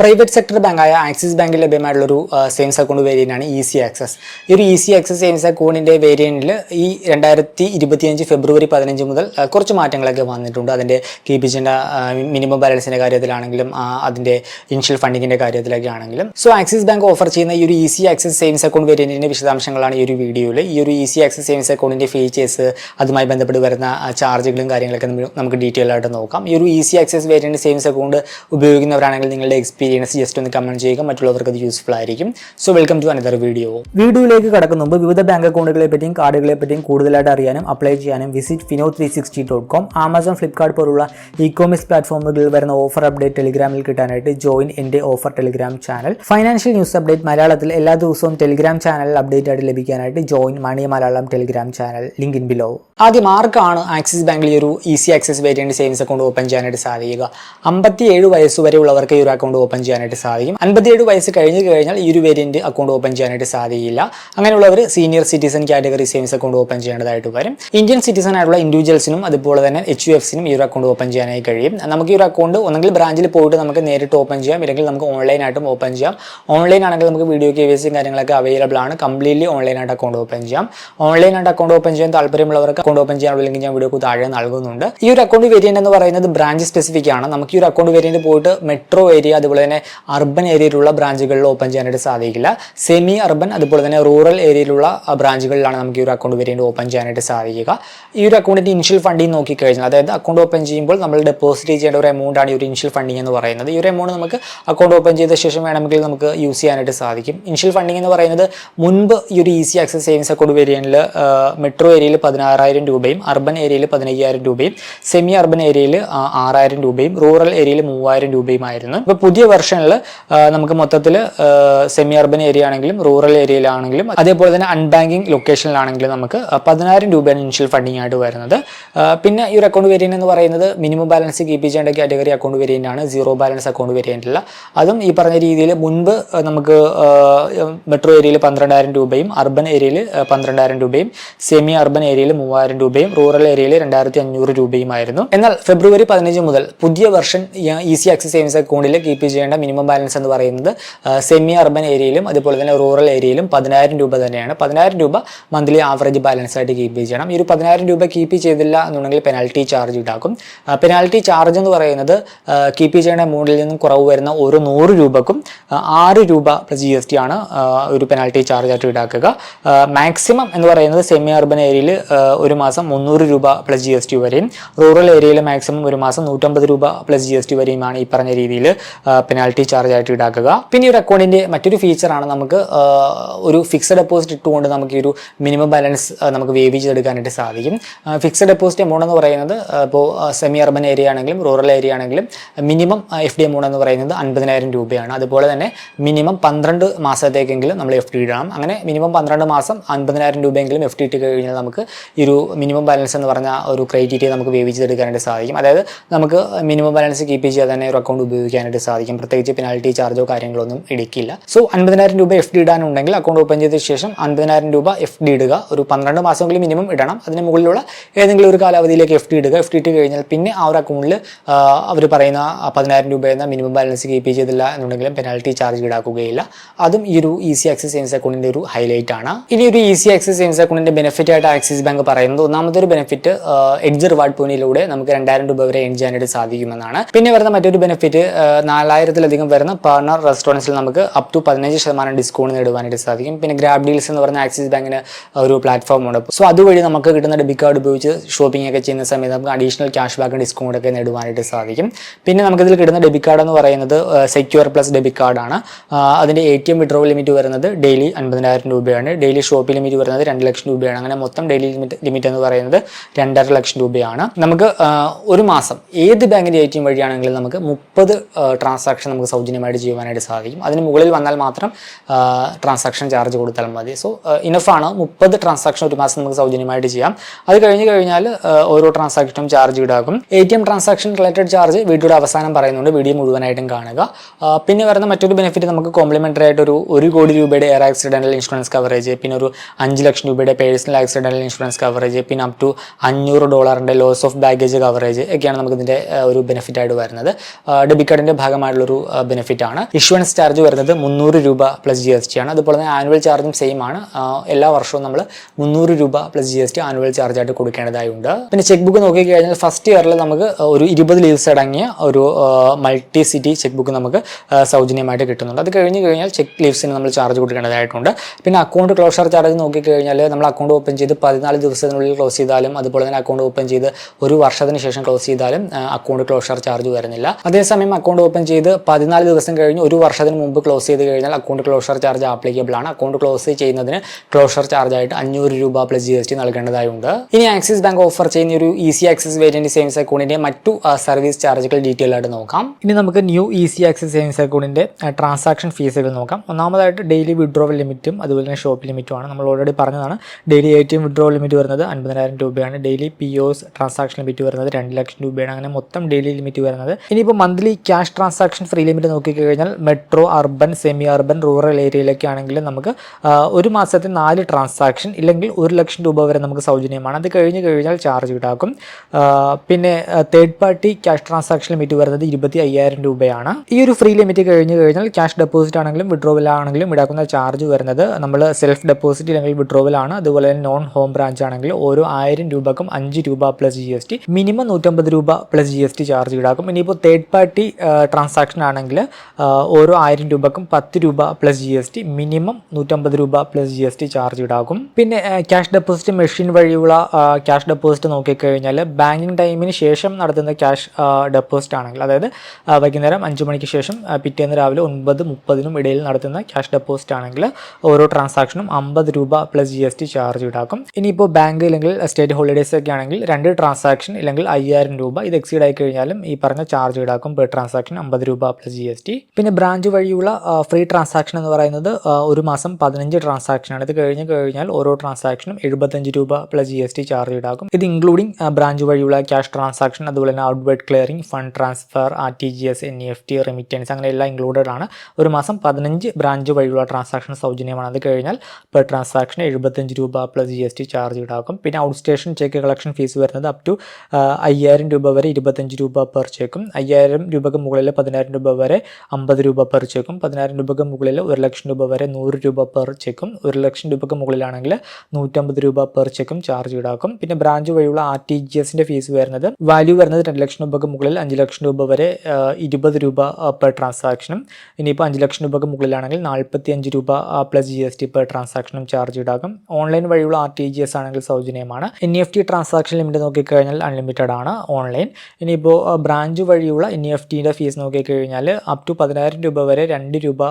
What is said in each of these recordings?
Private sector ബാങ്കായ axis ബാങ്കിൽ ലഭ്യമായിട്ടുള്ള ഒരു സേവിങ്സ് അക്കൗണ്ട് വേരിയന്റ് ആണ് ഈസി ആക്സസ് ഈ ഒരു ഈസി ആക്സസ് സേവിങ്സ് അക്കൗണ്ടിന്റെ വേരിയന്റിൽ ഈ രണ്ടായിരത്തി ഇരുപത്തിയഞ്ച് ഫെബ്രുവരി പതിനഞ്ച് മുതൽ കുറച്ച് മാറ്റങ്ങളൊക്കെ വന്നിട്ടുണ്ട്. അതിന്റെ കീപ്പിച്ചിന്റെ മിനിമം ബാലൻസിന്റെ കാര്യത്തിലാണെങ്കിലും അതിന്റെ ഇനിഷ്യൽ ഫണ്ടിങ്ങിന്റെ കാര്യത്തിലൊക്കെ ആണെങ്കിലും. സോ ആക്സിസ് ബാങ്ക് ഓഫർ ചെയ്യുന്ന ഈ ഒരു ഈസി ആക്സസ് സേവിങ്സ് അക്കൗണ്ട് വേരിയന്റിന്റെ വിശദാംശങ്ങളാണ് ഈ ഒരു വീഡിയോയിൽ ഈ ഒരു ഈസി ആക്സസ് സേവിങ്സ് അക്കൗണ്ടിന്റെ ഫീച്ചേഴ്സ് അതുമായി ബന്ധപ്പെട്ട് വരുന്ന ചാർജുകളും കാര്യങ്ങളൊക്കെ നമുക്ക് ഡീറ്റെയിൽ ആയിട്ട് നോക്കാം. ഈ ഒരു easy access variant savings account ഉപയോഗിക്കുന്നവരാണെങ്കിൽ നിങ്ങളുടെ എക്സ്പീരിയൻസ് ജസ്റ്റ് ഒന്ന് കമന്റ് ചെയ്യുക. മറ്റുള്ളവർക്ക് അത് യൂസ്ഫുൾ ആയിരിക്കും. So welcome to another video വീഡിയോയിലേക്ക് കടക്കുന്ന മുമ്പ് വിവിധ ബാങ്ക് അക്കൗണ്ടുകളെ പറ്റിയും കാർഡുകളെ പറ്റിയും കൂടുതലായിട്ട് അറിയാനും അപ്ലൈ ചെയ്യാനും visit Fino three sixty dot com Amazon Flipkart പോലുള്ള ഇ കോമേഴ്സ് പ്ലാറ്റ്ഫോമുകളിൽ വരുന്ന ഓഫർ അപ്ഡേറ്റ് ടെലിഗ്രാമിൽ കിട്ടാനായിട്ട് ജോയിൻ എന്റെ offer telegram channel financial news update മലയാളത്തിൽ എല്ലാ ദിവസവും ടെലിഗ്രാം ചാനൽ അപ്ഡേറ്റ് ആയിട്ട് ലഭിക്കാനായിട്ട് join money Malayalam telegram channel link in below ആദ്യം ആർക്കാണ് ആക്സിസ് ബാങ്കിൽ ഒരു easy access variant savings account open ചെയ്യാനായിട്ട് സാധിക്കുക? അമ്പത്തിയേഴ് വയസ്സ് വരെ ഉള്ളവർക്ക് ഈ ഒരു അക്കൗണ്ട് ഓപ്പൺ ചെയ്യാനായിട്ട് സാധിക്കും. അൻപത്തിയേഴ് വയസ്സ് കഴിഞ്ഞ് കഴിഞ്ഞാൽ ഈ ഒരു വേരിയന്റ് അക്കൗണ്ട് ഓപ്പൺ ചെയ്യാനായിട്ട് സാധിക്കില്ല. അങ്ങനെയുള്ളവർ senior citizen category savings account open ചെയ്യേണ്ടതായിട്ട് വരും. ഇന്ത്യൻ സിറ്റിസൺ ആയിട്ടുള്ള ഇൻഡിവിജ്വൽസിനും അതുപോലെ തന്നെ എച്ച് യു എഫ് എഫ്സിനും ഈ ഒരു അക്കൗണ്ട് ഓപ്പൺ ചെയ്യാനായി കഴിയും. നമുക്ക് ഈ ഒരു അക്കൗണ്ട് ഒന്നെങ്കിൽ ബ്രാഞ്ചിൽ പോയിട്ട് നമുക്ക് നേരിട്ട് ഓപ്പൺ ചെയ്യാം. ഇല്ലെങ്കിൽ നമുക്ക് ഓൺലൈനായിട്ടും ഓപ്പൺ ചെയ്യാം. ഓൺലൈൻ ആണെങ്കിൽ നമുക്ക് വീഡിയോ കെ വി കാര്യങ്ങളൊക്കെ അവൈലബിൾ ആണ്. കംപ്ലീറ്റ്ലി ഓൺലൈനായിട്ട് അക്കൗണ്ട് ഓപ്പൺ ചെയ്യാം. ഓൺലൈനായിട്ട് അക്കൗണ്ട് ഓപ്പൺ ചെയ്യാൻ താല്പര്യമുള്ളവർക്ക് അക്കൗണ്ട് ഓപ്പൺ ചെയ്യാനുള്ള ലിങ്ക് ഞാൻ വീഡിയോ താഴെ നൽകുന്നുണ്ട്. ഈ ഒരു അക്കൗണ്ട് വേരിയന്റ് എന്ന് പറയുന്നത് ബ്രാഞ്ച് സ്പെസിഫിക് ആണ്. നമുക്ക് ഈ ഒരു അക്കൗണ്ട് വേരിയന്റ് പോയിട്ട് മെട്രോ ഏരിയ അതുപോലെ തന്നെ അർബൻ ഏരിയയിലുള്ള ബ്രാഞ്ചുകളിൽ ഓപ്പൺ ചെയ്യാനായിട്ട് സാധിക്കില്ല. സെമി അർബൻ അതുപോലെ തന്നെ റൂറൽ ഏരിയയിലുള്ള ബ്രാഞ്ചുകളിലാണ് നമുക്ക് ഈ ഒരു അക്കൗണ്ട് വരേണ്ടി ഓപ്പൺ ചെയ്യാനായിട്ട് സാധിക്കുക. ഈ ഒരു അക്കൗണ്ടിന്റെ ഇനിഷ്യൽ ഫണ്ടിങ് നോക്കിക്കഴിഞ്ഞാൽ അതായത് അക്കൗണ്ട് ഓപ്പൺ ചെയ്യുമ്പോൾ നമ്മൾ ഡെപ്പോസിറ്റ് ചെയ്യേണ്ട ഒരു എമൗണ്ട് ആണ് ഈ ഒരു ഇനിഷ്യൽ ഫണ്ടിങ് എന്ന് പറയുന്നത്. ഈ ഒരു എമൗണ്ട് നമുക്ക് അക്കൗണ്ട് ഓപ്പൺ ചെയ്ത ശേഷം വേണമെങ്കിൽ നമുക്ക് യൂസ് ചെയ്യാനായിട്ട് സാധിക്കും. ഇനിഷ്യൽ ഫണ്ടിങ് എന്ന് പറയുന്നത് മുൻപ് ഈ ഒരു ഈസി ആക്സസ് സേവിങ്സ് അക്കൗണ്ട് വേരിയന്റിൽ മെട്രോ ഏരിയയിൽ പതിനാറായിരം രൂപയും അർബൻ ഏരിയയിൽ പതിനയ്യായിരം രൂപയും സെമി അർബൻ ഏരിയയിൽ ആറായിരം രൂപയും റൂറൽ ഏരിയയിൽ മൂവായിരം രൂപയുമായിരുന്നു. ഇപ്പോൾ പുതിയ വെർഷനിൽ നമുക്ക് മൊത്തത്തിൽ സെമി അർബൻ ഏരിയ ആണെങ്കിലും റൂറൽ ഏരിയയിലാണെങ്കിലും അതേപോലെ തന്നെ അൺബാങ്കിങ് ലൊക്കേഷനിലാണെങ്കിലും നമുക്ക് പതിനായിരം രൂപയാണ് ഇനിഷ്യൽ ഫണ്ടിങ് ആയിട്ട് വരുന്നത്. പിന്നെ ഈ ഒരു അക്കൗണ്ട് വേരിയന്റ് എന്ന് പറയുന്നത് മിനിമം ബാലൻസ് കീപ്പ് ചെയ്യേണ്ട കാറ്റഗറി അക്കൗണ്ട് വേരിയന്റ് ആണ് സീറോ ബാലൻസ് അക്കൗണ്ട് വേരിയന്റ് അല്ല അതും ഈ പറഞ്ഞ രീതിയിൽ മുൻപ് നമുക്ക് മെട്രോ ഏരിയയിൽ പന്ത്രണ്ടായിരം രൂപയും അർബൻ ഏരിയയിൽ പന്ത്രണ്ടായിരം രൂപയും സെമി അർബൻ ഏരിയയിൽ മൂവായിരം രൂപയും റൂറൽ ഏരിയയിൽ രണ്ടായിരത്തി അഞ്ഞൂറ് രൂപയുമായിരുന്നു. എന്നാൽ ഫെബ്രുവരി പതിനഞ്ച് മുതൽ പുതിയ വെർഷൻ ഈസി ആക്സസ് സേവിങ്സ് അക്കൗണ്ടിൽ കീപ്പ് ചെയ്യേണ്ട മിനിമം ബാലൻസ് എന്ന് പറയുന്നത് സെമി അർബൻ ഏരിയയിലും അതുപോലെ തന്നെ റൂറൽ ഏരിയയിലും പതിനായിരം രൂപ തന്നെയാണ്. പതിനായിരം രൂപ മന്ത്ലി ആവറേജ് ബാലൻസ് ആയിട്ട് കീപ്പ് ചെയ്യണം. ഈ ഒരു പതിനായിരം രൂപ കീപ്പ് ചെയ്തില്ല എന്നുണ്ടെങ്കിൽ പെനാൽറ്റി ചാർജ് ഈടാക്കും പെനാൽറ്റി ചാർജ് എന്ന് പറയുന്നത് കീപ്പ് ചെയ്യേണ്ട എമൗണ്ടിൽ നിന്നും കുറവ് വരുന്ന ഒരു നൂറ് രൂപക്കും ആറ് രൂപ പ്ലസ് ജി എസ് ടി ആണ് ഒരു പെനാൽറ്റി ചാർജ് ആയിട്ട് ഈടാക്കുക മാക്സിമം എന്ന് പറയുന്നത് സെമി അർബൻ ഏരിയയിൽ ഒരു മാസം മുന്നൂറ് രൂപ പ്ലസ് ജി എസ് ടി വരെയും റൂറൽ ഏരിയയിൽ മാക്സിമം ഒരു മാസം നൂറ്റമ്പത് രൂപ പ്ലസ് ജി എസ് ടി വരെയുമാണ് ഈ പറഞ്ഞ രീതിയിൽ പെനാൽറ്റി ചാർജ് ആയിട്ട് ഈടാക്കുക. പിന്നെ ഒരു അക്കൗണ്ടിന്റെ മറ്റൊരു ഫീച്ചറാണ് നമുക്ക് ഒരു ഫിക്സഡ് ഡെപ്പോസിറ്റ് ഇട്ടുകൊണ്ട് നമുക്ക് ഈ ഒരു മിനിമം ബാലൻസ് നമുക്ക് വേവ് ചെയ്തെടുക്കാനായിട്ട് സാധിക്കും. ഫിക്സഡ് ഡെപ്പോസിറ്റ് എമൗണ്ട് എന്ന് പറയുന്നത് ഇപ്പോൾ സെമി അർബൻ ഏരിയ ആണെങ്കിലും റൂറൽ ഏരിയ ആണെങ്കിലും മിനിമം എഫ് ഡി എമൗണ്ട് എന്ന് പറയുന്നത് അൻപതിനായിരം രൂപയാണ്. അതുപോലെ തന്നെ മിനിമം പന്ത്രണ്ട് മാസത്തേക്കെങ്കിലും നമ്മൾ എഫ് ഡി ഇടണം. അങ്ങനെ മിനിമം പന്ത്രണ്ട് മാസം അൻപതിനായിരം രൂപയെങ്കിലും എഫ് ഡി ഇട്ട് കഴിഞ്ഞാൽ നമുക്ക് ഈ ഒരു മിനിമം ബാലൻസ് എന്ന് പറഞ്ഞ ഒരു ക്രൈറ്റീരിയ നമുക്ക് വേവിച്ചെടുക്കാനായിട്ട് സാധിക്കും. അതായത് നമുക്ക് മിനിമം ബാലൻസ് കീപ്പ് ചെയ്യാതെ തന്നെ ഒരു അക്കൗണ്ട് ഉപയോഗിക്കാനായിട്ട് സാധിക്കും. പ്രത്യേകിച്ച് പെനാൽറ്റി ചാർജോ കാര്യങ്ങളോ ഒന്നും ഇടിക്കില്ല. സോ അൻപതിനായിരം രൂപ എഫ് ഡി ഇടാനുണ്ടെങ്കിൽ അക്കൗണ്ട് ഓപ്പൺ ചെയ്ത ശേഷം അൻപതിനായിരം രൂപ എഫ് ഡി ഇടുക. ഒരു പന്ത്രണ്ട് മാസമെങ്കിലും മിനിമം ഇടണം. അതിന് മുകളിലുള്ള ഏതെങ്കിലും ഒരു കാലാവധിയിലേക്ക് എഫ് ഡി ഇടുക. എഫ് ഡി ഇട്ട് കഴിഞ്ഞാൽ പിന്നെ ആ ഒരു അക്കൗണ്ടിൽ അവർ പറയുന്ന പതിനായിരം രൂപ എന്ന മിനിമം ബാലൻസ് കീപ്പ് ചെയ്തില്ല എന്നുണ്ടെങ്കിലും പെനാൽറ്റി ചാർജ് ഈടാക്കുകയില്ല. അതും ഈ ഒരു ഈസി ആക്സസ് സേവിങ്സ് അക്കൗണ്ടിന്റെ ഒരു ഹൈലൈറ്റ് ആണ്. ഇനി ഒരു ഈസി ആക്സസ് സേവിങ്സ് അക്കൗണ്ടിന്റെ ബെനിഫിറ്റ് ആയിട്ട് ആക്സിസ് ബാങ്ക് പറയുന്നത് ഒന്നാമത്തെ ഒരു ബെനിഫിറ്റ് എഡ്ജ് റിവാർഡ് പോയിന്റിലൂടെ നമുക്ക് രണ്ടായിരം രൂപ വരെ എൺ ചെയ്യാനായിട്ട് സാധിക്കുമെന്നാണ്. പിന്നെ വരുന്ന മറ്റൊരു ബെനിഫിറ്റ് നാലായിരത്തിലധികം വരുന്ന പാർട്ണർ റെസ്റ്റോറന്റ്സിൽ നമുക്ക് അപ് ടു പതിനഞ്ച് ശതമാനം ഡിസ്കൗണ്ട് നേടുവാനായിട്ട് സാധിക്കും. പിന്നെ ഗ്രാബ് ഡീൽസ് എന്ന് പറഞ്ഞ ആക്സിസ് ബാങ്കിന് ഒരു പ്ലാറ്റ്ഫോം ഉണ്ട്. സോ അതുവഴി നമുക്ക് കിട്ടുന്ന ഡെബിറ്റ് കാർഡ് ഉപയോഗിച്ച് ഷോപ്പിംഗ് ഒക്കെ ചെയ്യുന്ന സമയത്ത് നമുക്ക് അഡീഷണൽ ക്യാഷ് ബാക്ക് ഡിസ്കൗണ്ട് ഒക്കെ നേടുവാനായിട്ട് സാധിക്കും. പിന്നെ നമുക്കിതിൽ കിട്ടുന്ന ഡെബിറ്റ് കാർഡ് എന്ന് പറയുന്നത് സെക്യൂർ പ്ലസ് ഡെബിറ്റ് കാർഡാണ് അതിന്റെ A T M withdraw limit വരുന്നത് ഡെയിലി അൻപതിനായിരം രൂപയാണ്. ഡെയിലി ഷോപ്പ് ലിമിറ്റ് വരുന്നത് രണ്ട് ലക്ഷം രൂപയാണ്. അങ്ങനെ മൊത്തം ഡെയിലി ലിമിറ്റ് ലിമിറ്റ് എന്ന് പറയുന്നത് രണ്ടര ലക്ഷം രൂപയാണ്. നമുക്ക് ഒരു മാസം ഏത് ബാങ്കിന്റെ എ ടി എം വഴിയാണെങ്കിലും നമുക്ക് മുപ്പത് ട്രാൻസാക്ഷൻ നമുക്ക് സൗജന്യമായിട്ട് ചെയ്യുവാനായിട്ട് സാധിക്കും. അതിന് മുകളിൽ വന്നാൽ മാത്രം ട്രാൻസാക്ഷൻ ചാർജ് കൊടുത്താൽ മതി. സോ ഇനഫാണ് മുപ്പത് ട്രാൻസാക്ഷൻ ഒരു മാസം നമുക്ക് സൗജന്യമായിട്ട് ചെയ്യാം. അത് കഴിഞ്ഞ് കഴിഞ്ഞാൽ ഓരോ ട്രാൻസാക്ഷനും ചാർജ് ഈടാക്കും. A T M transaction related charge വീഡിയോയുടെ അവസാനം പറയുന്നുണ്ട്. വീഡിയോ മുഴുവനായിട്ടും കാണുക. പിന്നെ വരുന്ന മറ്റൊരു ബെനിഫിറ്റ് നമുക്ക് കോംപ്ലിമെന്ററി ആയിട്ട് ഒരു ഒരു കോടി രൂപയുടെ എയർ ആക്സിഡന്റൽ ഇൻഷുറൻസ് കവറേജ് പിന്നെ ഒരു അഞ്ച് ലക്ഷം രൂപയുടെ പേഴ്സണൽ ആക്സിഡന്റൽ ഇൻഷുറൻസ് കവറേജ് പിന്നെ അപ് ടു അഞ്ഞൂറ് ഡോളറിന്റെ ലോസ് ഓഫ് ബാഗേജ് കവറേജ് ഒക്കെയാണ് നമുക്ക് ഇതിന്റെ ഒരു ബെനിഫിറ്റ് ആയിട്ട് വരുന്നത്. ഡെബിറ്റ് കാർഡിന്റെ ഭാഗമായിട്ടുള്ള ഒരു ബെനിഫിറ്റ് ആണ്. ഇഷ്വൻസ് ചാർജ് വരുന്നത് മുന്നൂറ് രൂപ പ്ലസ് ജി എസ് ടി ആണ്. അതുപോലെ തന്നെ ആനുവൽ ചാർജും സെയിം ആണ്. എല്ലാ വർഷവും നമ്മൾ മുന്നൂറ് രൂപ plus G S T annual charge ആയിട്ട് കൊടുക്കേണ്ടതായുണ്ട് പിന്നെ ചെക്ക് ബുക്ക് നോക്കിക്കഴിഞ്ഞാൽ ഫസ്റ്റ് ഇയറിൽ നമുക്ക് ഒരു ഇരുപത് ലീവ്സ് അടങ്ങിയ ഒരു മൾട്ടി സിറ്റി ചെക്ക് ബുക്ക് നമുക്ക് സൗജന്യമായിട്ട് കിട്ടുന്നുണ്ട്. അത് കഴിഞ്ഞ് കഴിഞ്ഞാൽ ചെക്ക് ലീവ്സിന് നമ്മൾ ചാർജ് കൊടുക്കേണ്ടതായിട്ടുണ്ട്. പിന്നെ അക്കൗണ്ട് ക്ലോഷർ ചാർജ് നോക്കിക്കഴിഞ്ഞാൽ നമ്മൾ അക്കൗണ്ട് ഓപ്പൺ ചെയ്ത് പതിനാല് ദിവസത്തിനുള്ളിൽ ക്ലോസ് ചെയ്താലും അതുപോലെ തന്നെ അക്കൗണ്ട് ഓപ്പൺ ചെയ്ത് ഒരു വർഷത്തിന് ശേഷം ക്ലോസ് ചെയ്താലും അക്കൗണ്ട് ക്ലോഷർ ചാർജ് വരുന്നില്ല. അതേസമയം അക്കൗണ്ട് ഓപ്പൺ ചെയ്ത് പതിനാല് ദിവസം കഴിഞ്ഞ് ഒരു വർഷത്തിന് മുമ്പ് ക്ലോസ് ചെയ്ത് കഴിഞ്ഞാൽ അക്കൗണ്ട് ക്ലോഷർ ചാർജ് ആപ്ലിക്കബിൾ ആണ്. അക്കൗണ്ട് ക്ലോസ് ചെയ്യുന്നതിന് ക്ലോഷർ ചാർജ് ആയിട്ട് അഞ്ഞൂറ് രൂപ പ്ലസ് ജി എസ് ടി നൽകേണ്ടതായുണ്ട്. ഇനി ആക്സിസ് ബാങ്ക് ഓഫർ ചെയ്യുന്ന ഒരു ഈസി ആക്സിസ് വേരിയന്റ് സേവിങ്സ് അക്കൗണ്ടിന്റെ മറ്റു സർവീസ് ചാർജുകൾ ഡീറ്റെയിൽ ആയിട്ട് നോക്കാം. ഇനി നമുക്ക് ന്യൂ ഈസി ആക്സിസ് സേവിങ്സ് അക്കൗണ്ടിന്റെ ട്രാൻസാക്ഷൻ ഫീസുകൾ നോക്കാം. ഒന്നാമതായിട്ട് ഡെയിലി വിഡ്രോവൽ ലിമിറ്റും അതുപോലെ തന്നെ ഷോപ്പ് ലിമിറ്റും ആണ്. നമ്മൾ ഓൾറെഡി പറഞ്ഞതാണ് daily A T M withdrawal limit വരുന്നത് അൻപതിനായിരം രൂപയാണ്. Daily P O S transaction limit വരുന്നത് രണ്ട് ലക്ഷം രൂപയാണ്. അങ്ങനെ മൊത്തം ഡെയിലി ലിമിറ്റ് വരുന്നത്. ഇനിയിപ്പോൾ monthly cash transaction free limit നോക്കിക്കഴിഞ്ഞാൽ metro urban semi urban rural ഏരിയയിലൊക്കെ ആണെങ്കിൽ നമുക്ക് ഒരു മാസത്തെ നാല് ട്രാൻസാക്ഷൻ ഇല്ലെങ്കിൽ ഒരു ലക്ഷം രൂപ വരെ നമുക്ക് സൗജന്യമാണ്. അത് കഴിഞ്ഞ് കഴിഞ്ഞാൽ ചാർജ് ഈടാക്കും. പിന്നെ third party cash transaction limit വരുന്നത് ഇരുപത്തി അയ്യായിരം രൂപയാണ്. ഈ ഒരു ഫ്രീ ലിമിറ്റ് കഴിഞ്ഞ് കഴിഞ്ഞാൽ ക്യാഷ് ഡെപ്പോസിറ്റ് ആണെങ്കിലും വിഡ്രോവൽ ആണെങ്കിലും ഈടാക്കുന്ന ചാർജ് വരുന്നത് നമ്മൾ സെൽഫ് ഡെപ്പോസിറ്റ് അല്ലെങ്കിൽ വിഡ്രോവൽ ആണ്. അതുപോലെ തന്നെ നോൺ ഹോം ബ്രാഞ്ച് ആണെങ്കിൽ ഓരോ ആയിരം രൂപക്കും അഞ്ച് രൂപ plus G S T minimum നൂറ്റമ്പത് രൂപ plus G S T charge ഈടാക്കും. ഇനിയിപ്പോൾ തേർഡ് പാർട്ടി ട്രാൻസാക്ഷൻ ആണെങ്കിൽ ഓരോ ആയിരം രൂപക്കും പത്ത് രൂപ plus G S T minimum നൂറ്റമ്പത് രൂപ plus G S T charge ഈടാക്കും പിന്നെ ക്യാഷ് ഡെപ്പോസിറ്റ് മെഷീൻ വഴിയുള്ള ക്യാഷ് ഡെപ്പോസിറ്റ് നോക്കിക്കഴിഞ്ഞാൽ ബാങ്കിങ് ടൈമിന് ശേഷം നടത്തുന്ന ക്യാഷ് ഡെപ്പോസിറ്റ് ആണെങ്കിൽ അതായത് വൈകുന്നേരം അഞ്ച് മണിക്ക് ശേഷം പിറ്റേന്ന് രാവിലെ ഒൻപത് മുപ്പതിനും ഇടയിൽ നടത്തുന്ന ക്യാഷ് ഡെപ്പോസിറ്റ് ആണെങ്കിൽ ഓരോ ട്രാൻസാക്ഷനും അമ്പത് രൂപ plus G S T charge ഈടാക്കും ഇനിയിപ്പോൾ ബാങ്ക് അല്ലെങ്കിൽ സ്റ്റേറ്റ് ഹോളിഡേസ് ഒക്കെ ആണെങ്കിൽ രണ്ട് ട്രാൻസാക്ഷൻ അല്ലെങ്കിൽ അയ്യായിരം രൂപ ഇത് എക്സീഡ് ആയി കഴിഞ്ഞാലും ഈ പറഞ്ഞ ചാർജ് ഈടാക്കും പെർ ട്രാൻസാക്ഷൻ അമ്പത് രൂപ പ്ലസ് ജി എസ് ടി പിന്നെ ബ്രാഞ്ച് വഴിയുള്ള ഫ്രീ ട്രാൻസാക്ഷൻ എന്ന് പറയുന്നത് ഒരു മാസം പതിനഞ്ച് ട്രാൻസാക്ഷൻ ആണ്. ഇത് കഴിഞ്ഞ് കഴിഞ്ഞാൽ ഓരോ ട്രാൻസാക്ഷനും എഴുപത്തഞ്ച് രൂപ plus G S T charge ഈടാക്കും. ഇത് ഇൻക്ലൂഡിംഗ് ബ്രാഞ്ച് വഴിയുള്ള ക്യാഷ് ട്രാൻസാക്ഷൻ അതുപോലെ തന്നെ outward clearing fund transfer R T G S N E F T remittance അങ്ങനെ എല്ലാം ഇൻക്ലൂഡഡ് ആണ്. ഒരു മാസം പതിനഞ്ച് ബ്രാഞ്ച് വഴിയുള്ള ട്രാൻസാക്ഷൻ സൗജന്യമാണ്. അത് കഴിഞ്ഞാൽ പെർ ട്രാൻസാക്ഷൻ എഴുപത്തഞ്ച് രൂപ plus G S T charge ഈടാക്കും. പിന്നെ outstation cheque collection fees വരുന്നത് അപ് ടു അയ്യായിരം രൂപ വരെ ഇരുപത്തഞ്ച് രൂപ പെർ ചെക്കും അയ്യായിരം രൂപക്ക് മുകളിൽ പതിനായിരം രൂപ വരെ അമ്പത് രൂപ പെർ ചെക്കും പതിനായിരം രൂപക്ക് മുകളിൽ ഒരു ലക്ഷം രൂപ വരെ നൂറ് രൂപ പെർ ചെക്കും ഒരു ലക്ഷം രൂപക്ക് മുകളിലാണെങ്കിൽ നൂറ്റമ്പത് രൂപ പെർ ചെക്കും ചാർജ് ഈടാക്കും. പിന്നെ ബ്രാഞ്ച് വഴിയുള്ള ആർ ടി ജി എസിന്റെ ഫീസ് വരുന്നത് വാല്യൂ വരുന്നത് രണ്ട് ലക്ഷം രൂപക്ക് മുകളിൽ അഞ്ച് ലക്ഷം രൂപ വരെ ഇരുപത് രൂപ പെർ ട്രാൻസാക്ഷനും ഇനിയിപ്പോൾ അഞ്ച് ലക്ഷം രൂപക്ക് മുകളിലാണെങ്കിൽ നാൽപ്പത്തി അഞ്ച് രൂപ plus G S T per ട്രാൻസാക്ഷനും charge ഈടാക്കും. ഓൺലൈൻ വഴിയുള്ള ആർ ടി ജി എസ് ആണെങ്കിൽ സൗജന്യമാണ്. N F T transaction limit നോക്കിക്കഴിഞ്ഞാൽ അൺലിമിറ്റഡ് ആണ് ഓൺലൈൻ ഇനിയിപ്പോൾ ബ്രാഞ്ച് വഴിയുള്ള എൻ എഫ് ടിന്റെ ഫീസ് നോക്കിക്കഴിഞ്ഞാൽ അപ് ടു പതിനായിരം രൂപ വരെ രണ്ട് രൂപ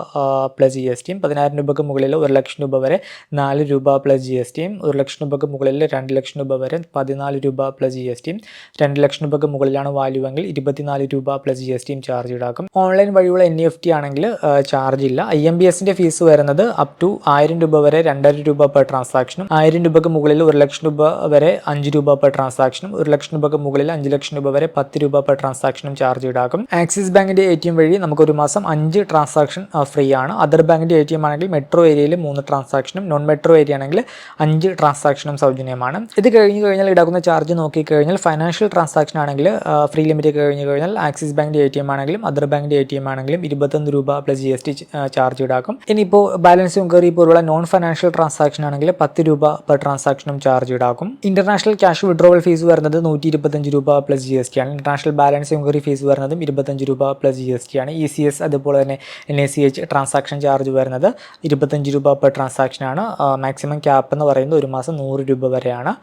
പ്ലസ് ജി എസ് ടിയും പതിനായിരം രൂപക്ക് മുകളിൽ ഒരു ലക്ഷം രൂപ വരെ നാല് രൂപ പ്ലസ് ജി എസ് ടിയും ഒരു ലക്ഷം രൂപക്ക് മുകളിൽ രണ്ട് ലക്ഷം രൂപ വരെ പതിനാല് രൂപ പ്ലസ് ജി എസ് ടിയും രണ്ട് ലക്ഷം രൂപക്ക് മുകളിലാണ് വാല്യൂ എങ്കിൽ ഇരുപത്തിനാല് രൂപ പ്ലസ് ജി എസ് ടിയും ചാർജ് ഈടാക്കും ഓൺലൈൻ വഴിയുള്ള എൻ ഇ എഫ് ടി ആണെങ്കിൽ ചാർജ് ഇല്ല. ഐ എം ബി എസിന്റെ ഫീസ് വരുന്നത് അപ് ടു ആയിരം രൂപ വരെ രണ്ടര രൂപ പെർ ട്രാൻസാക്ഷനും ആയിരം രൂപക്ക് മുകളിൽ ഒരു ലക്ഷം രൂപ വരെ അഞ്ച് രൂപ പെർ ട്രാൻസാക്ഷനും ഒരു ലക്ഷം രൂപക്ക് മുകളിൽ അഞ്ച് ലക്ഷം രൂപ വരെ പത്ത് രൂപ പെർ ട്രാൻസാക്ഷനും ചാർജ് ഈടാക്കും ആക്സിസ് ബാങ്കിന്റെ എ ടി എം വഴി നമുക്ക് ഒരു മാസം അഞ്ച് ട്രാൻസാക്ഷൻ ഫ്രീ ആണ്. അതർ ബാങ്കിന്റെ എ ടി എം ആണെങ്കിൽ മെട്രോ ഏരിയയിൽ മൂന്ന് ട്രാൻസാക്ഷനും നോൺ മെട്രോ ഏരിയ ആണെങ്കിൽ അഞ്ച് ട്രാൻസാക്ഷനും സൗജന്യമാണ്. ഇത് കഴിഞ്ഞ് കഴിഞ്ഞാൽ ഈടാക്കുന്ന ചാർജ് നോക്കിക്കഴിഞ്ഞാൽ ഫൈനാൻഷ്യൽ ട്രാൻസാക്ഷൻ ആണെങ്കിൽ ഫ്രീ ലിമിറ്റ് കഴിഞ്ഞ് കഴിഞ്ഞാൽ ആക്സിസ് ബാങ്കിന്റെ എ ടി എം ആണെങ്കിലും അതർ ബാങ്കിന്റെ എ ടി എം ആണെങ്കിലും ഇരുപത്തൊന്ന് രൂപ plus G S T charge ഈടാക്കും. ഇനിയിപ്പോൾ ബാലൻസ് എൻക്വയറി പോലുള്ള നോൺ ഫൈനാൻഷ്യൽ ട്രാൻസാക്ഷൻ ആണെങ്കിൽ പത്ത് രൂപ പെർ ട്രാൻസാക്ഷനും ചാർജ് ഈടാക്കും. ഇന്റർനാഷണൽ ക്യാഷ് വിഡ്രോവൽ ഫീസ് വരുന്നത് നൂറ്റി ഇരുപത്തഞ്ച് രൂപ പ്ലസ് ജി ആണ്. ഇന്റർനാഷണൽ ബാലൻസ് എൻക്വയറി ഫീസ് വരുന്നതും ഇരുപത്തഞ്ച് രൂപ പ്ലസ് ജി എസ് ടി ആണ്. ഇ സി എസ് അതുപോലെ തന്നെ N A C H transaction charge വരുന്നത് ഇരുപത്തഞ്ച് രൂപ പെർ ട്രാൻസാക്ഷൻ ആണ്. മാക്സിമം ക്യാപ്പ് എന്ന് പറയുന്നത് ഒരു മാസം നൂറ് രൂപ വരെയാണ്.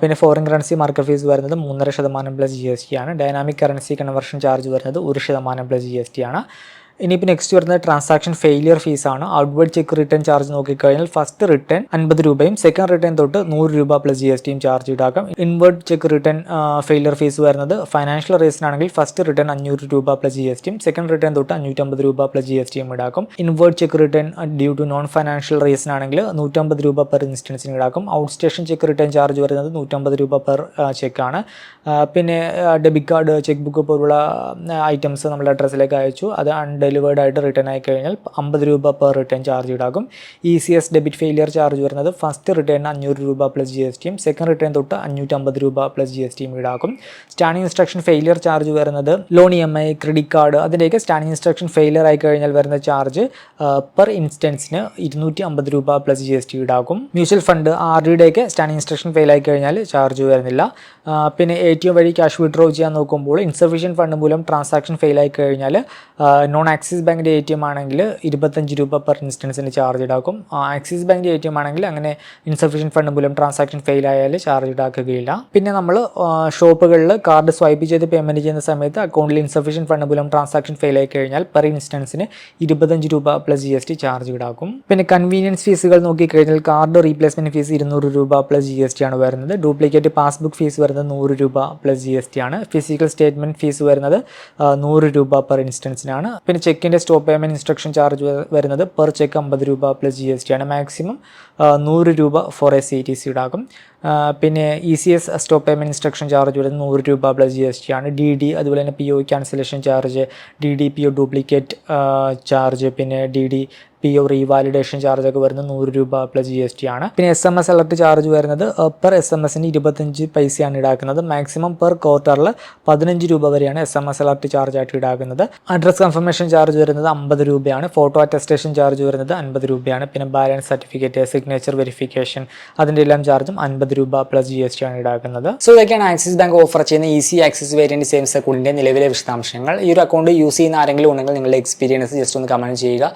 പിന്നെ ഫോറിൻ കറൻസി മാർക്കറ്റ് ഫീസ് വരുന്നത് മൂന്നര ശതമാനം പ്ലസ് ജി എസ് ടി ആണ്. ഡൈനാമിക് കറൻസി കൺവേർഷൻ ചാർജ് വരുന്നത് ഒരു ശതമാനം പ്ലസ് ജി എസ് ടി ആണ്. ഇനിയിപ്പോൾ നെക്സ്റ്റ് വരുന്നത് ട്രാൻസാക്ഷൻ ഫെയിലിയർ ഫീസാണ് ഔട്ട്വേർഡ് ചെക്ക് റിട്ടേൺ ചാർജ് നോക്കിക്കഴിഞ്ഞാൽ ഫസ്റ്റ് റിട്ടേൺ അൻപത് രൂപയും സെക്കൻഡ് റിട്ടേൺ തൊട്ട് നൂറ് രൂപ പ്ലസ് ജി എസ് ടിയും charge ഈടാക്കാം inward cheque return failure fees വരുന്നത് ഫൈനാൻഷ്യൽ റീസൺ ആണെങ്കിൽ ഫസ്റ്റ് റിട്ടേൺ അഞ്ഞൂറ് രൂപ പ്ലസ് ജി എസ് ടിയും സെക്കൻഡ് റിട്ടേൺ തൊട്ട് അഞ്ഞൂറ്റമ്പത് രൂപ പ്ലസ് ജി എസ് ടിയും ഈടാക്കും inward cheque return due to non financial reason ആണെങ്കിൽ നൂറ്റമ്പത് രൂപ പെർ ഇൻസ്റ്റൻസിന് ഈടാക്കും outstation cheque return charge വരുന്നത് നൂറ്റമ്പത് രൂപ പെർ ചെക്കാണ് പിന്നെ ഡെബിറ്റ് കാർഡ് ചെക്ക് ബുക്ക് പോലുള്ള ഐറ്റംസ് നമ്മുടെ അഡ്രസ്സിലേക്ക് അയച്ചു. അത് അൺഡെലിവറി അൺഡെലിവേർഡ് ആയിട്ട് റിട്ടേൺ ആയി കഴിഞ്ഞാൽ അമ്പത് രൂപ per return charge ഈടാകും E C S debit failure charge വരുന്നത് ഫസ്റ്റ് റിട്ടേണിന് അഞ്ഞൂറ് രൂപ പ്ലസ് ജി എസ് ടിയും സെക്കൻഡ് റിട്ടേൺ തൊട്ട് അഞ്ഞൂറ്റമ്പത് രൂപ പ്ലസ് ജി എസ് ടിയും ഈടാക്കും. സ്റ്റാൻഡിംഗ് ഇൻസ്ട്രക്ഷൻ ഫെയിലിയർ ചാർജ് വരുന്നത് loan E M I credit card അതിന്റെയൊക്കെ സ്റ്റാൻഡിംഗ് ഇൻസ്ട്രക്ഷൻ ഫെയിലിയർ ആയി കഴിഞ്ഞാൽ വരുന്ന ചാർജ് പെർ ഇൻസ്റ്റൻസിന് ഇരുന്നൂറ്റി അമ്പത് രൂപ പ്ലസ് ജി എസ് ടി ഈടാക്കും. മ്യൂച്വൽ ഫണ്ട് ആർ ഡിയുടെയൊക്കെ സ്റ്റാൻഡിംഗ് ഇൻസ്ട്രക്ഷൻ ഫെയിൽ ആയി കഴിഞ്ഞാൽ ചാർജ് വരുന്നില്ല. പിന്നെ എ ടി എം വഴി ക്യാഷ് വിഡ്രോ ചെയ്യാൻ നോക്കുമ്പോൾ ഇൻസഫിഷ്യൻ ഫണ്ട് മൂലം ട്രാൻസാക്ഷൻ ഫെയിൽ ആയി കഴിഞ്ഞാൽ നോൺ ആക്സിസ് ബാങ്കിന്റെ എ ടി എം ആണെങ്കിൽ ഇരുപത്തഞ്ച് രൂപ പെർ ഇൻസ്റ്റൻസിന് ചാർജ് ഈടാക്കും ആക്സിസ് ബാങ്കിന്റെ എ ടി എം ആണെങ്കിൽ അങ്ങനെ ഇൻസഫിഷ്യൻ ഫണ്ട് മൂലം ട്രാൻസാക്ഷൻ ഫെയിൽ ആയാൽ ചാർജ് ഈടാക്കുകയില്ല പിന്നെ നമ്മൾ ഷോപ്പുകളിൽ കാർഡ് സ്വൈപ്പ് ചെയ്ത് പേയ്മെന്റ് ചെയ്യുന്ന സമയത്ത് അക്കൗണ്ടിൽ ഇൻസഫിഷ്യൻ ഫണ്ട് മൂലം ട്രാൻസാക്ഷൻ ഫെയിൽ ആയി കഴിഞ്ഞാൽ പെർ ഇൻസ്റ്റൻസിന് ഇരുപത്തഞ്ച് രൂപ plus G S T charge ഈടാക്കും പിന്നെ കൺവീനിയൻസ് ഫീസുകൾ നോക്കിക്കഴിഞ്ഞാൽ കാർഡ് റീപ്ലേസ്മെന്റ് ഫീസ് ഇരുന്നൂറ് രൂപ പ്ലസ് ജി എസ് ടി ആണ് വരുന്നത്. ഡ്യൂപ്ലിക്കേറ്റ് പാസ്ബുക്ക് ഫീസ് വരുന്നത് നൂറ് രൂപ പ്ലസ് ജി എസ് ടി ആണ്. ഫിസിക്കൽ സ്റ്റേറ്റ്മെന്റ് ഫീസ് വരുന്നത് നൂറ് രൂപ പെർ ഇൻസ്റ്റൻസിനാണ് പിന്നെ ചെക്കിന്റെ സ്റ്റോപ്പ് പേയ്മെന്റ് ഇൻസ്ട്രക്ഷൻ ചാർജ് വരുന്നത് പെർ ചെക്ക് അമ്പത് രൂപ പ്ലസ് ജി എസ് ടി ആണ്. മാക്സിമം നൂറ് രൂപ for A C T C ഈടാക്കും ആ, പിന്നെ E C S stop payment instruction charge വരുന്നത് നൂറ് രൂപ പ്ലസ് ജി എസ് ടി ആണ്. ഡി ഡി അതുപോലെ തന്നെ P O cancellation charge D D P O duplicate charge പിന്നെ D D P O revalidation charge ഒക്കെ വരുന്നത് നൂറ് രൂപ പ്ലസ് ജി എസ് ടി ആണ്. പിന്നെ S M S alert charge വരുന്നത് പെർ എസ് എം എസിന് ഇരുപത്തഞ്ച് പൈസയാണ് ഈടാക്കുന്നത്. മാക്സിമം പെർ ക്വാർട്ടറിൽ പതിനഞ്ച് രൂപ വരെയാണ് S M S alert charge ആയിട്ട് ഈടാക്കുന്നത്. അഡ്രസ് കൺഫർമേഷൻ ചാർജ് വരുന്നത് അമ്പത് രൂപയാണ്. ഫോട്ടോ അറ്റസ്റ്റേഷൻ ചാർജ് വരുന്നത് അൻപത് രൂപയാണ്. പിന്നെ ബാലൻസ് സർട്ടിഫിക്കറ്റ് സിഗ്നേച്ചർ വെരിഫിക്കേഷൻ അതിന്റെ എല്ലാം ചാർജും അൻപത് രൂപ പ്ലസ് ജി എസ് ടി ആണ് ഈടാക്കുന്നത്. സോ ഇതൊക്കെയാണ് ആക്സിസ് ബാങ്ക് ഓഫർ ചെയ്യുന്ന ഈസി ആക്സിസ് വേരിയന്റ് സേവിങ്സ് അക്കൗണ്ടിന്റെ നിലവിലെ വിശദാംശങ്ങൾ. ഈ ഒരു അക്കൗണ്ട് യൂസ് ചെയ്യുന്ന ആരെങ്കിലും ഉണ്ടെങ്കിൽ നിങ്ങളുടെ എക്സ്പീരിയൻസ് ജസ്റ്റ് ഒന്ന് കമന്റ് ചെയ്യുക.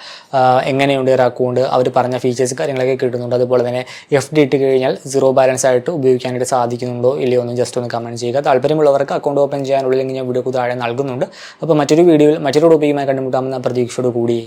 എങ്ങനെയുണ്ട് ഒരു അക്കൗണ്ട് അവർ പറഞ്ഞ ഫീച്ചേഴ്സ് കാര്യങ്ങളൊക്കെ കിട്ടുന്നുണ്ട്. അതുപോലെ തന്നെ എഫ് ഡി ഇട്ട് കഴിഞ്ഞാൽ സീറോ ബാലൻസ് ആയിട്ട് ഉപയോഗിക്കാനായിട്ട് സാധിക്കുന്നുണ്ടോ ഇല്ലയോ എന്ന് ജസ്റ്റ് ഒന്ന് കമന്റ് ചെയ്യുക. താല്പര്യമുള്ളവർക്ക് അക്കൗണ്ട് ഓപ്പൺ ചെയ്യാനുള്ള ലിങ്ക് ഞാൻ വീഡിയോ താഴെ നൽകുന്നുണ്ട്. അപ്പോൾ മറ്റൊരു വീഡിയോയിൽ മറ്റൊരു ടോപ്പിക്കുമായി കണ്ടുമുട്ടാമെന്ന പ്രതീക്ഷയോട് കൂടി